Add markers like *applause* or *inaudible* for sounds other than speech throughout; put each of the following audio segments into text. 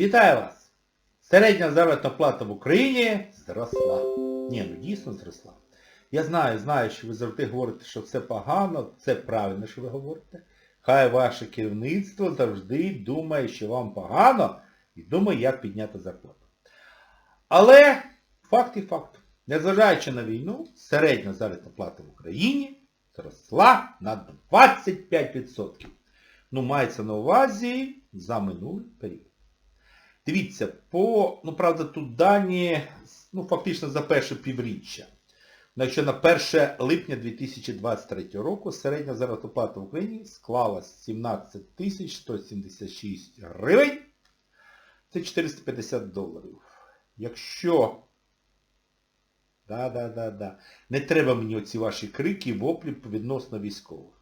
Вітаю вас! Середня заробітна плата в Україні зросла. Ні, ну дійсно зросла. Я знаю, знаю, що ви завжди говорите, що все погано, це правильно, що ви говорите. Хай ваше керівництво завжди думає, що вам погано, і думає, як підняти зарплату. Але факт і факт. Незважаючи на війну, середня заробітна плата в Україні зросла на 25%. Ну, мається на увазі за минулий період. Дивіться, по, ну правда, тут дані, ну фактично за перше півріччя. Якщо на 1 липня 2023 року середня заробітна плата в Україні склала 17 176 гривень, це 450 доларів. Якщо... Да-да-да-да. Не треба мені оці ваші крики воплі відносно військових.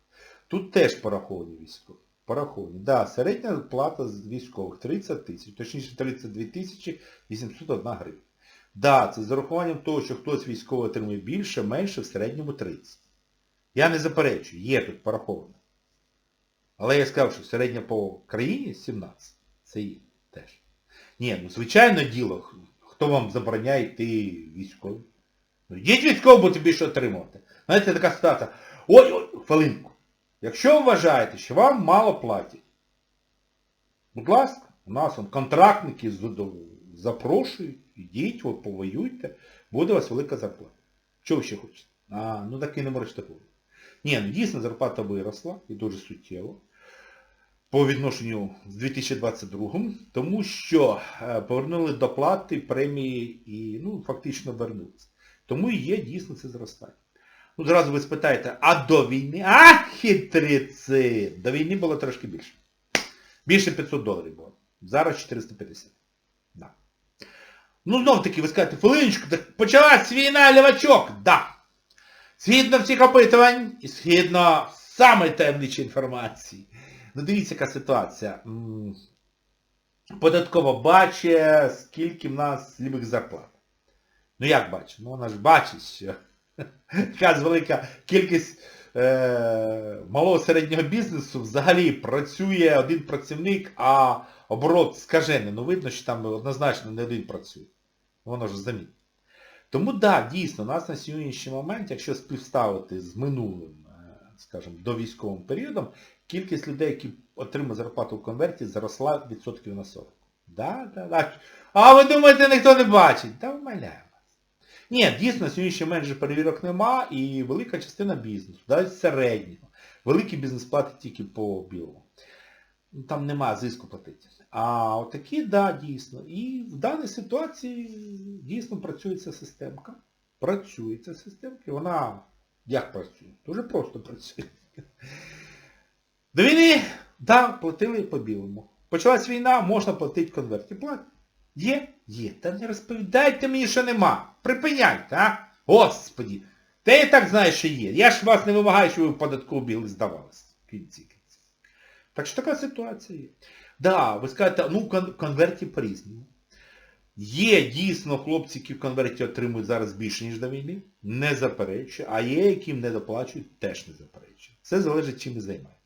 Тут теж пораховані військові. Пораховані. Да, середня плата з військових 30 тисяч, точніше 32 тисячі 801 гривня. Да, це з урахуванням того, що хтось військовий отримує більше, менше, в середньому 30. Я не заперечую, є тут пораховано. Але я сказав, що середня по країні 17. Це є теж. Ні, ну звичайно діло, хто вам забороняє йти військові. Ну йдіть військово, будете більше отримувати. Знаєте, така ситуація. Ой, ой, хвилинку. Якщо вважаєте, що вам мало платять, будь ласка, у нас он, контрактники запрошують, ідіть, от, повоюйте, буде у вас велика зарплата. Що ви ще хочете? А, ну так і не можете говорити. Ні, ну дійсно зарплата виросла і дуже суттєво по відношенню з 2022, тому що е, повернули доплати, премії і ну, фактично вернулися. Тому і є дійсно це зростання. Ну, зразу ви спитаєте, а до війни? А, хитриці! До війни було трошки більше. Більше 500 доларів було. Зараз 450. Да. Ну, знов таки, ви скажете, хвилиночку, так почалась війна, лівачок. Да. Згідно всіх опитувань і згідно самої таємничої інформації. Ну, дивіться, яка ситуація. М, Податкова бачить, скільки в нас лівих зарплат. Ну як бачить? Ну вона ж бачить, що *laughs* якась велика кількість е, малого середнього бізнесу взагалі працює один працівник, а оборот скажений. Ну видно, що там однозначно не один працює. Воно ж замітно. Тому так, да, дійсно, нас на сьогоднішній момент, якщо співставити з минулим, е, скажімо, довійськовим періодом, кількість людей, які отримують зарплату в конверті, зросла відсотків на 40. Да, да, да. А ви думаєте, ніхто не бачить? Та вмаляємо. Ні, дійсно, на сьогоднішній момент же перевірок нема і велика частина бізнесу, навіть середнього. Великий бізнес платить тільки по білому. Там нема зиску платити. А отакі, да, дійсно. І в даній ситуації дійсно працює ця системка. Працює ця системка. Вона як працює? Дуже просто працює. До війни, да, платили по білому. Почалась війна, можна платити конверті. Платять. Є? Є. Та не розповідайте мені, що нема. Припиняйте, а? Господі. Та я так знаю, що є. Я ж вас не вимагаю, щоб ви в податкову бігли здавалися. Кінці кінці. Так що така ситуація є. Да, ви скажете, ну в конверті по-різному. Є дійсно хлопці, які в конверті отримують зараз більше, ніж до війни. Не заперечую. А є, яким не доплачують, теж не заперечую. Все залежить, чим і займається.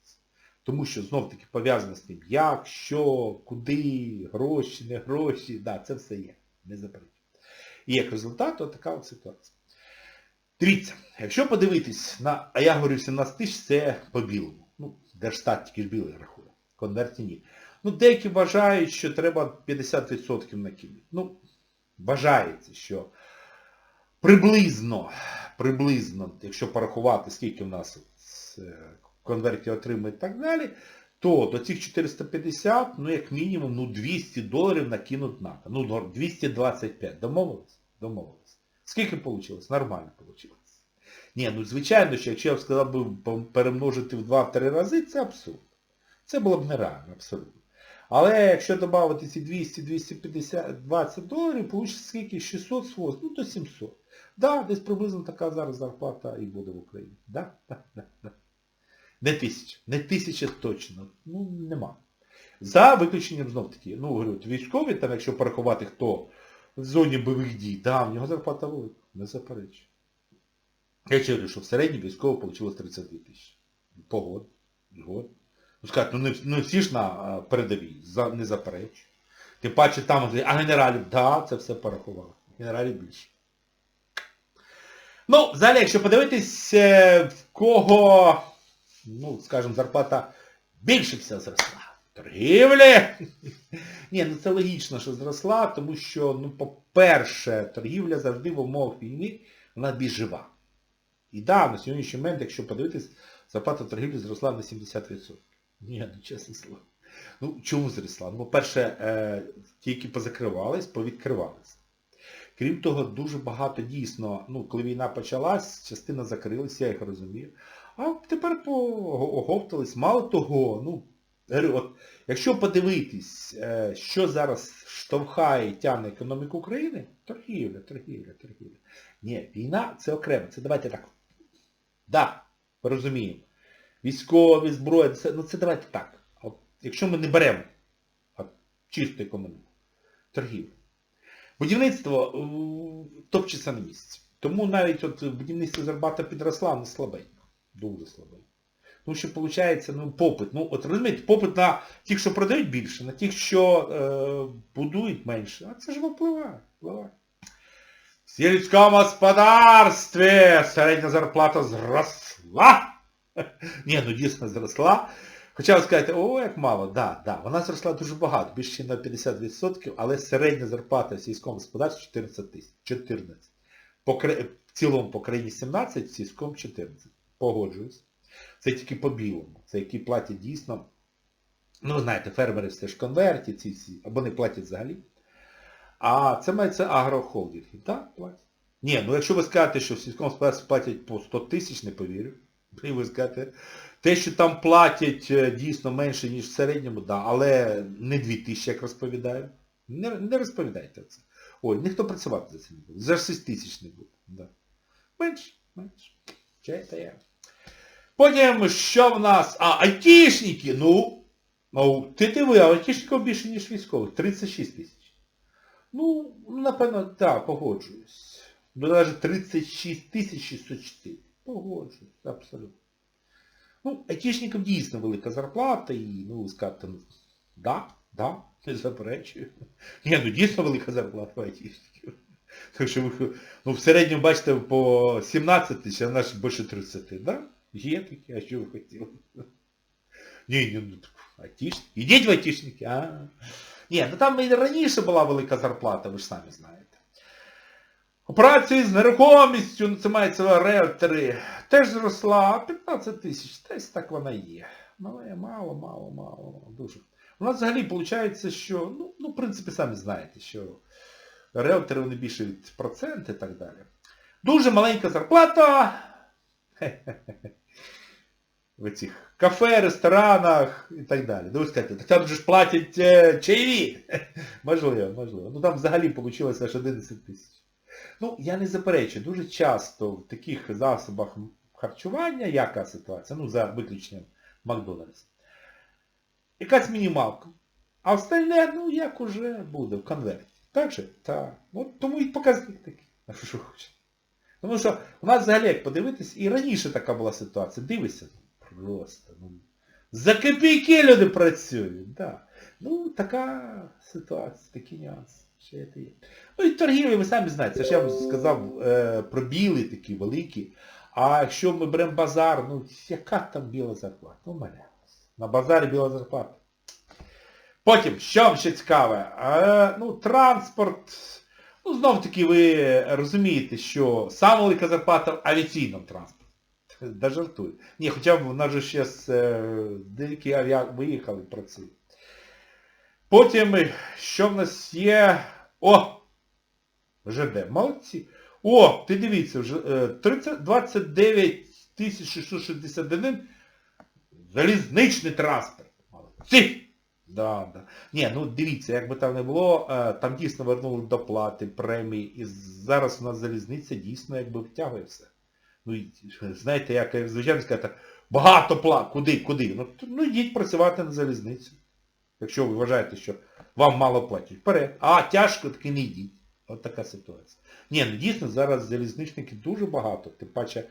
Тому що знов-таки пов'язано з тим, як, що, куди, гроші, не гроші, да, це все є. Не заперечую. І як результат, от така от ситуація. Дивіться, якщо подивитись на, а я говорю 17 тисяч, це по білому. Ну, Держстат тільки ж білий рахує. Конверті ні. Ну, деякі вважають, що треба 50% накинути. Ну, вважається, що приблизно, приблизно, якщо порахувати, скільки в нас е, конверті отримує і так далі, то до цих 450, ну як мінімум, ну 200 доларів накинуть надо. Ну, нор- 225. Домовились? Домовились. Скільки вийшло? Нормально вийшло. Ні, ну звичайно, що якщо я б сказав би перемножити в 2-3 рази, це абсурд. Це було б нереально, абсолютно. Але якщо додати ці 200-250 20 доларів, вийде скільки? 600 своз, ну то 700. Да, десь приблизно така зараз зарплата і буде в Україні. Да. Не тисяча. Не тисяча точно. Ну, нема. За виключенням знов таки, ну, говорю, військові, там, якщо порахувати, хто в зоні бойових дій, да, в нього зарплата велика, не заперечую. Я ще що в середньому військово вийшло 32 тисячі. Погода. Згод. Ну, сказати, ну не, ну всі ж на передовій, за, не заперечую. Тим паче там, а генералів, да, це все порахували. Генералів більше. Ну, взагалі, якщо подивитись, е, в кого, ну, скажімо, зарплата більше всього зросла. Торгівлі! Ні, ну це логічно, що зросла, тому що, ну, по-перше, торгівля завжди в умовах війни, вона більш жива. І да, на сьогоднішній момент, якщо подивитись, зарплата торгівлі зросла на 70%. Ні, ну чесне слово. Ну, чому зросла? Ну, по-перше, е, ті, які позакривались, повідкривались. Крім того, дуже багато дійсно, ну, коли війна почалась, частина закрилась, я їх розумію. А тепер пооговтались. Мало того, ну, от, якщо подивитись, е, що зараз штовхає і тягне економіку України, торгівля, торгівля, торгівля. Ні, війна це окремо. Це давайте так. Да, розуміємо. Військові, зброя, це, ну це давайте так. От, якщо ми не беремо от, чисту економіку, торгівлю. Будівництво топчеться на місці. Тому навіть от будівництво зарплата підросла, ну слабенько. Дуже слабенько. Тому що виходить, ну, попит. Ну, от розумієте, попит на тих, що продають більше, на тих, що е, будують менше. А це ж впливає. впливає. В сільському господарстві середня зарплата зросла. *laughs* Ні, ну дійсно зросла. Хоча ви скажете, о, як мало, да, да, вона зросла дуже багато, більше на 50%, але середня зарплата в сільському господарстві 14 тисяч. 14. По, в цілому по країні 17, в сільському 14. Погоджуюсь. Це тільки по білому. Це які платять дійсно. Ну, знаєте, фермери все ж конверті, ці всі, або не платять взагалі. А це мається агрохолдинги. Так, платять. Ні, ну якщо ви скажете, що в сільському господарстві платять по 100 тисяч, не повірю. І ви скажете, те, що там платять е, дійсно менше, ніж в середньому, да, але не 2 тисячі, як розповідаю. Не, не розповідайте це. Ой, ніхто працювати за це не буде. За 6 тисяч не буде. Да. Менше, менше. Це я. Потім, що в нас? А, айтішники, ну, ну, ти диви, а айтішників більше, ніж військових. 36 тисяч. Ну, напевно, так, погоджуюсь. Ну, навіть 36 тисяч 604. Погоджуюсь, абсолютно. Ну, айтішникам дійсно велика зарплата і, ну, скажете, ну, да, да, не заперечую. Ні, ну дійсно велика зарплата айтішників. Тому що ви, ну, в середньому, бачите, по 17 тисяч, а наш більше 30, да? Є такі, а що ви хотіли? Ні, ні, ну, айтішники. Ідіть в айтішники, а? Ні, ну там і раніше була велика зарплата, ви ж самі знаєте. Операції з нерухомістю, ну це мається реалтори, теж зросла 15 тисяч, десь так вона є. Але мало, мало, мало, дуже. У нас взагалі виходить, що, ну, ну, в принципі, самі знаєте, що реалтори вони більше від процент і так далі. Дуже маленька зарплата в цих кафе, ресторанах і так далі. Ну, ви скажете, так там же ж платять е, чаєві. *laughs* можливо, можливо. Ну там взагалі вийшло аж 11 тисяч. Ну, я не заперечую, дуже часто в таких засобах харчування, яка ситуація, ну, за виключенням Макдональдс, якась мінімалка. А остальне, ну, як уже буде в конверті. Так же? Так. Ну, тому і показник такий. А що хочете. Тому що у нас взагалі, як подивитись, і раніше така була ситуація. Дивися, просто. Ну, за копійки люди працюють. Да. Ну, така ситуація, такі нюанси. Ще є. Ну і торгівлі, ви самі знаєте, це ж я вам сказав е, про білі такі великі. А якщо ми беремо базар, ну яка там біла зарплата? Ну, маля. На базарі біла зарплата. Потім, що вам ще цікаве? Е, ну, транспорт. Ну, знов таки ви розумієте, що сама велика зарплата в авіаційному транспорті. Да жартую. Ні, хоча б в нас же ще е, деякі авіа виїхали працюють. Потім, що в нас є? О! ЖД. Молодці. О, ти дивіться, вже е, 30, 29 661 залізничний транспорт. Молодці! Да, да. Ні, ну дивіться, як би там не було, е, там дійсно вернули доплати, премії, і зараз у нас залізниця дійсно якби втягує все. Ну, знаєте, як звичайно сказати, багато плат, куди, куди? Ну, ну йдіть працювати на залізницю. Якщо ви вважаєте, що вам мало платять. Вперед. А, тяжко, таки не йдіть. От така ситуація. Ні, ну дійсно зараз залізничників дуже багато. Тим паче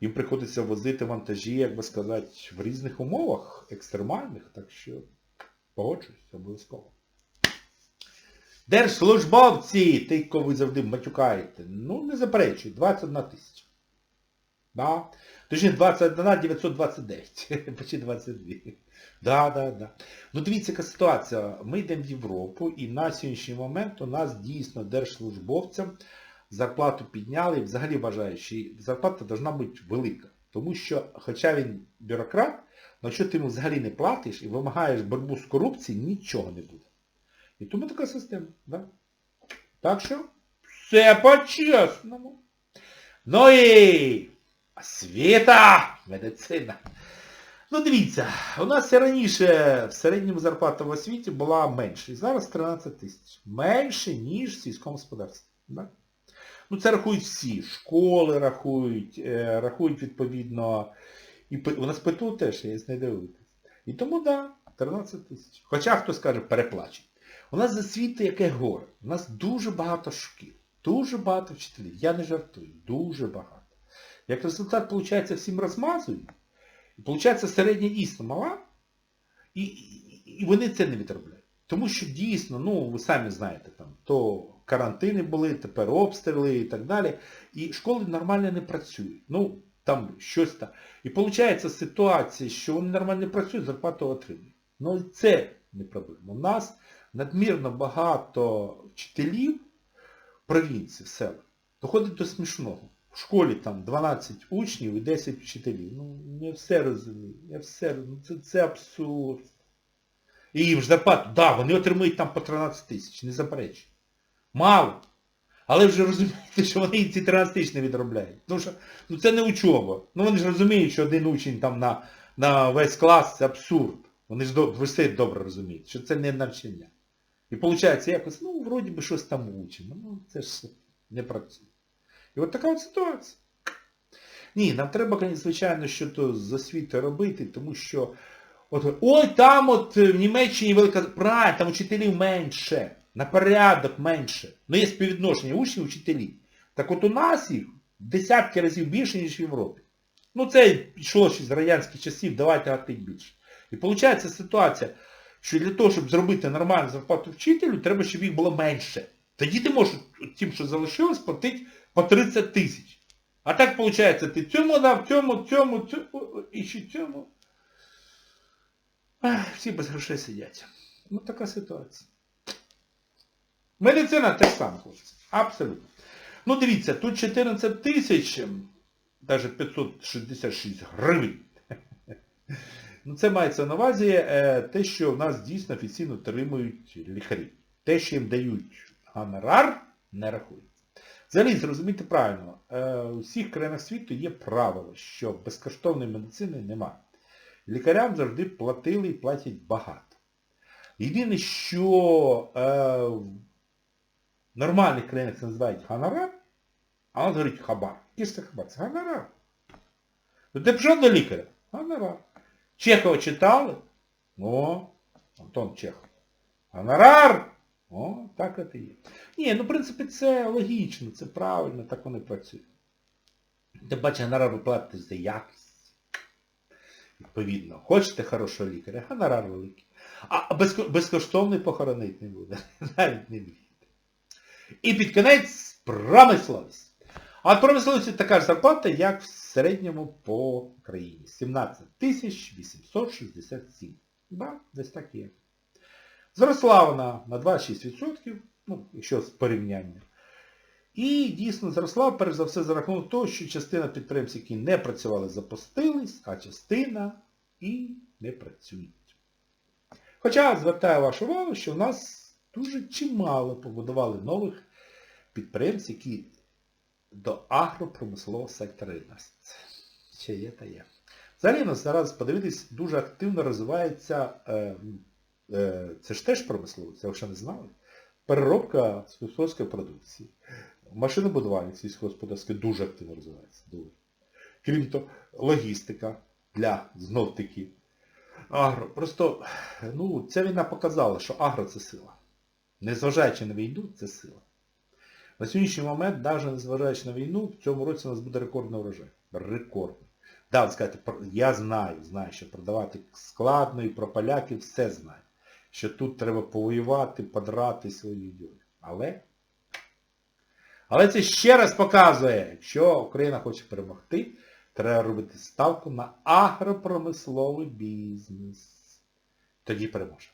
їм приходиться возити вантажі, як би сказати, в різних умовах, екстремальних, так що погоджуюсь, обов'язково. Держслужбовці, ти, кого ви завжди матюкаєте, ну не заперечуй, 21 тисяча. Да. Точніше 21 929, *laughs* почти 22. Да, да, да. Ну дивіться, яка ситуація. Ми йдемо в Європу і на сьогоднішній момент у нас дійсно держслужбовцям зарплату підняли взагалі вважаю, що зарплата повинна бути велика. Тому що, хоча він бюрократ, але якщо ти йому взагалі не платиш і вимагаєш боротьбу з корупцією, нічого не буде. І тому така система. Да? Так що все по-чесному. Ну і освіта, медицина. Ну дивіться, у нас раніше в середньому зарплата в освіті була менше. І зараз 13 тисяч. Менше, ніж в сільському господарстві. Да? Ну це рахують всі. Школи рахують, е, рахують відповідно. І у нас ПТУ теж є, не дивитись. І тому так, да, 13 тисяч. Хоча хто скаже, переплачуть. У нас за світи яке горе. У нас дуже багато шкіл, дуже багато вчителів. Я не жартую, дуже багато. Як результат, виходить, всім розмазують. Виходить, середня дійсно мала, і, і, вони це не відробляють. Тому що дійсно, ну, ви самі знаєте, там, то карантини були, тепер обстріли і так далі. І школи нормально не працюють. Ну, там щось там. І виходить ситуація, що вони нормально не працюють, зарплату отримують. Ну це не проблема. У нас надмірно багато вчителів провінції, в селах. Доходить до смішного. В школі там 12 учнів і 10 вчителів. Ну, я все розумію. Я все розумію. Це, це абсурд. І їм зарплату, так, да, вони отримують там по 13 тисяч, не заперечую. Мало. Але вже розумієте, що вони ці 13 тисяч не відробляють. Тому що ну, це не учоба. Ну вони ж розуміють, що один учень там на, на весь клас це абсурд. Вони ж ви все добре розуміють, що це не навчання. І виходить якось, ну, вроді би щось там учимо. Ну, це ж не працює. От така от ситуація. Ні, нам треба, звичайно, що то з освіти робити, тому що от, ой, там от в Німеччині велика... Правильно, там учителів менше. На порядок менше. Ну є співвідношення учнів і вчителів. Так от у нас їх десятки разів більше, ніж в Європі. Ну це йшло ще з радянських часів, давайте гатить більше. І виходить ситуація, що для того, щоб зробити нормальну зарплату вчителю, треба, щоб їх було менше. Тоді ти можеш тим, що залишилось, платити по 30 тисяч. А так виходить, ти цьому дав, цьому, цьому, цьому, і ще цьому. Ах, всі без грошей сидять. Ну така ситуація. Медицина теж саме хлопці. Абсолютно. Ну дивіться, тут 14 тисяч, навіть 566 гривень. *laughs* Ну це мається на увазі е, те, що в нас дійсно офіційно отримують лікарі. Те, що їм дають гонорар, не рахується. Взагалі, зрозумійте правильно, е, у всіх країнах світу є правило, що безкоштовної медицини немає. Лікарям завжди платили і платять багато. Єдине, що е, в нормальних країнах це називають гонорар, а нас говорить хабар. Який ж це хабар? Це гонорар. Ну ти пішов до лікаря? Гонорар. Чехова читали? О, Антон Чехов. Гонорар! О, так і є. Ні, ну в принципі це логічно, це правильно, так вони працюють. Ти бачиш, гонорар ви платите за якість. Відповідно, хочете хорошого лікаря, гонорар великий. А безко- безкоштовний похоронити не буде. *laughs* Навіть не вірите. І під кінець промисловість. А от промисловості така ж зарплата, як в середньому по країні. 17 867. Да, десь так є. Зросла вона на 26%, ну, якщо з порівняння. І дійсно зросла, перш за все, за рахунок того, що частина підприємців, які не працювали, запустились, а частина і не працюють. Хоча звертаю вашу увагу, що в нас дуже чимало побудували нових підприємців, які до агропромислового сектора відносяться. Ще є та є. Взагалі у нас зараз, подивитись, дуже активно розвивається, е, це ж теж промисловість, ви ще не знали, переробка сільськогосподарської продукції. Машинобудування сільськогосподарське дуже активно розвивається. Дуже. Крім того, логістика для знов-таки агро. Просто ну, ця війна показала, що агро це сила. Незважаючи на війну, це сила. На сьогоднішній момент, навіть незважаючи на війну, в цьому році у нас буде рекордний урожай. Рекордний. Да, ви скажете, я знаю, знаю, що продавати складно і про поляків все знаю. Що тут треба повоювати, подрати свої люди. Але... Але це ще раз показує, якщо Україна хоче перемогти, треба робити ставку на агропромисловий бізнес. Тоді переможе.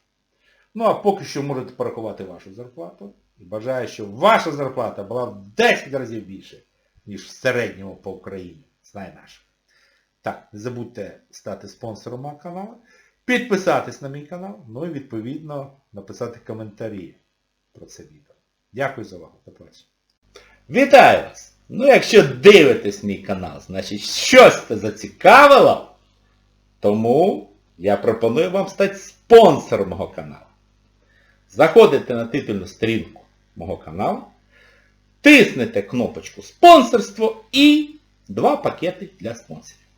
Ну а поки що можете порахувати вашу зарплату. І бажаю, щоб ваша зарплата була в 10 разів більше, ніж в середньому по Україні. Знай наш. Так, не забудьте стати спонсором каналу, підписатись на мій канал, ну і відповідно написати коментарі про це відео. Дякую за увагу. До побачення. Вітаю вас! Ну якщо дивитесь мій канал, значить щось це зацікавило, тому я пропоную вам стати спонсором мого каналу. Заходите на титульну сторінку мого каналу, тиснете кнопочку спонсорство і два пакети для спонсорів.